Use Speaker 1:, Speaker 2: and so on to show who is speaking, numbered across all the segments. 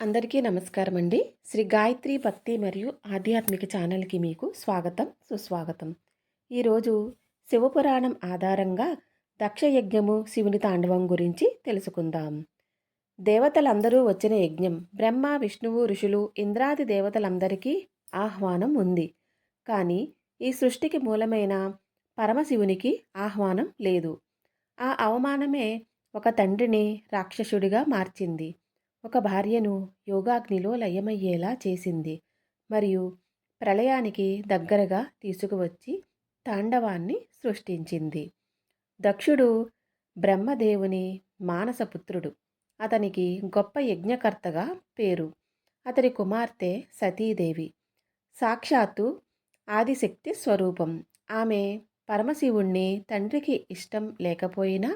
Speaker 1: అందరికీ నమస్కారం అండి శ్రీ గాయత్రి భక్తి మరియు ఆధ్యాత్మిక ఛానల్కి మీకు స్వాగతం సుస్వాగతం. ఈరోజు శివపురాణం ఆధారంగా దక్షయజ్ఞము శివుని తాండవం గురించి తెలుసుకుందాం. దేవతలందరూ వచ్చిన యజ్ఞం బ్రహ్మ విష్ణువు ఋషులు ఇంద్రాది దేవతలందరికీ ఆహ్వానం ఉంది. కానీ ఈ సృష్టికి మూలమైన పరమశివునికి ఆహ్వానం లేదు. ఆ అవమానమే ఒక తండ్రిని రాక్షసుడిగా మార్చింది. ఒక భార్యను యోగాగ్నిలో లయమయ్యేలా చేసింది. మరియు ప్రళయానికి దగ్గరగా తీసుకువచ్చి తాండవాన్ని సృష్టించింది. దక్షుడు బ్రహ్మదేవుని మానసపుత్రుడు. అతనికి గొప్ప యజ్ఞకర్తగా పేరు. అతని కుమార్తె సతీదేవి. సాక్షాత్తు ఆదిశక్తి స్వరూపం. ఆమె పరమశివుణ్ణి తండ్రికి ఇష్టం లేకపోయినా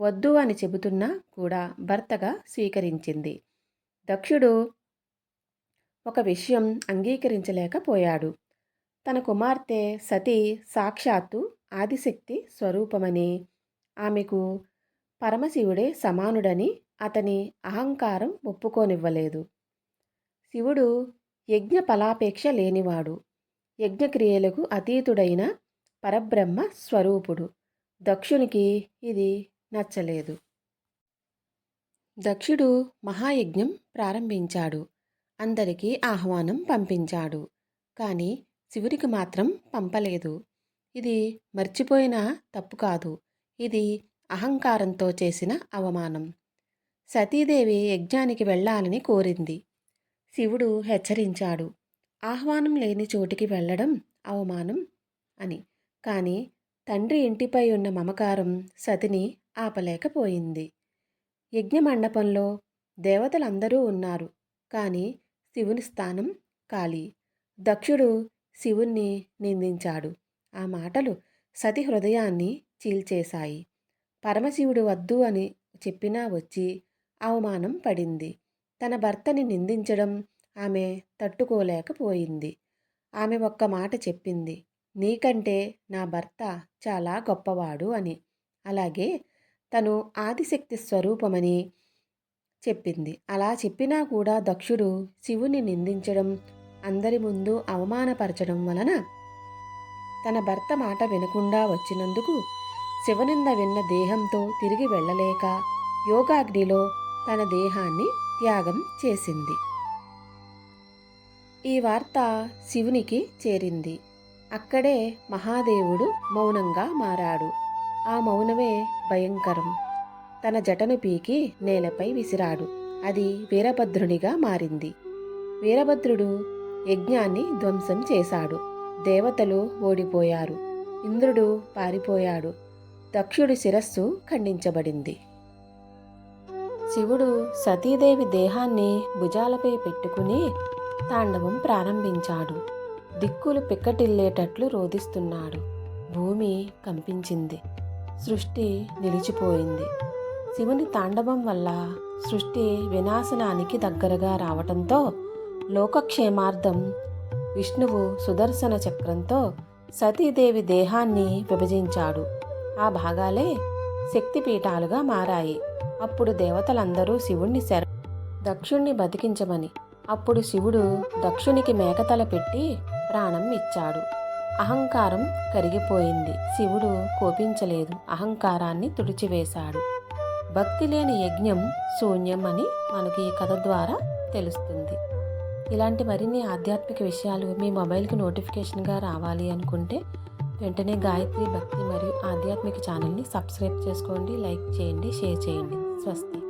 Speaker 1: వద్దు అని చెబుతున్నా కూడా భర్తగా స్వీకరించింది. దక్షుడు ఒక విషయం అంగీకరించలేకపోయాడు. తన కుమార్తె సతీ సాక్షాత్తు ఆదిశక్తి స్వరూపమని ఆమెకు పరమశివుడే సమానుడని అతని అహంకారం ఒప్పుకోనివ్వలేదు. శివుడు యజ్ఞ ఫలాపేక్ష లేనివాడు. యజ్ఞక్రియలకు అతీతుడైన పరబ్రహ్మ స్వరూపుడు. దక్షునికి ఇది నచ్చలేదు. దక్షుడు మహాయజ్ఞం ప్రారంభించాడు. అందరికీ ఆహ్వానం పంపించాడు. కానీ శివుడికి మాత్రం పంపలేదు. ఇది మర్చిపోయిన తప్పు కాదు. ఇది అహంకారంతో చేసిన అవమానం. సతీదేవి యజ్ఞానికి వెళ్ళాలని కోరింది. శివుడు హెచ్చరించాడు. ఆహ్వానం లేని చోటికి వెళ్ళడం అవమానం అని. కానీ తండ్రి ఇంటిపై ఉన్న మమకారం సతిని ఆపలేకపోయింది. యజ్ఞమండపంలో దేవతలందరూ ఉన్నారు. కానీ శివుని స్థానం ఖాళీ. దక్షుడు శివుణ్ణి నిందించాడు. ఆ మాటలు సతి హృదయాన్ని చీల్చేశాయి. పరమశివుడు వద్దు అని చెప్పినా వచ్చి అవమానం పడింది. తన భర్తని నిందించడం ఆమె తట్టుకోలేకపోయింది. ఆమె ఒక్క మాట చెప్పింది నీకంటే నా భర్త చాలా గొప్పవాడు అని. అలాగే తను ఆదిశక్తి స్వరూపమని చెప్పింది. అలా చెప్పినా కూడా దక్షుడు శివుని నిందించడం అందరి ముందు అవమానపరచడం వలన తన భర్త మాట వినకుండా వచ్చినందుకు శివనింద విన్న దేహంతో తిరిగి వెళ్ళలేక యోగాగ్నిలో తన దేహాన్ని త్యాగం చేసింది. ఈ వార్త శివునికి చేరింది. అక్కడే మహాదేవుడు మౌనంగా మారాడు. ఆ మౌనమే భయంకరం. తన జటను పీకి నేలపై విసిరాడు. అది వీరభద్రునిగా మారింది. వీరభద్రుడు యజ్ఞాన్ని ధ్వంసం చేశాడు. దేవతలు ఓడిపోయారు. ఇంద్రుడు పారిపోయాడు. దక్షుడి శిరస్సు ఖండించబడింది. శివుడు సతీదేవి దేహాన్ని భుజాలపై పెట్టుకుని తాండవం ప్రారంభించాడు. దిక్కులు పిక్కటిల్లేటట్లు రోధిస్తున్నాడు. భూమి కంపించింది. సృష్టి నిలిచిపోయింది. శివుని తాండవం వల్ల సృష్టి వినాశనానికి దగ్గరగా రావటంతో లోకక్షేమార్థం విష్ణువు సుదర్శన చక్రంతో సతీదేవి దేహాన్ని విభజించాడు. ఆ భాగాలే శక్తిపీఠాలుగా మారాయి. అప్పుడు దేవతలందరూ శివుణ్ణి శర దక్షుణ్ణి బతికించమని అప్పుడు శివుడు దక్షునికి మేకతల పెట్టి ప్రాణం ఇచ్చాడు. అహంకారం కరిగిపోయింది. శివుడు కోపించలేదు. అహంకారాన్ని తుడిచివేశాడు. భక్తి లేని యజ్ఞం శూన్యం అని మనకి ఈ కథ ద్వారా తెలుస్తుంది. ఇలాంటి మరిన్ని ఆధ్యాత్మిక విషయాలు మీ మొబైల్కి నోటిఫికేషన్గా రావాలి అనుకుంటే వెంటనే గాయత్రి భక్తి మరియు ఆధ్యాత్మిక ఛానల్ని సబ్స్క్రైబ్ చేసుకోండి లైక్ చేయండి షేర్ చేయండి. స్వస్తి.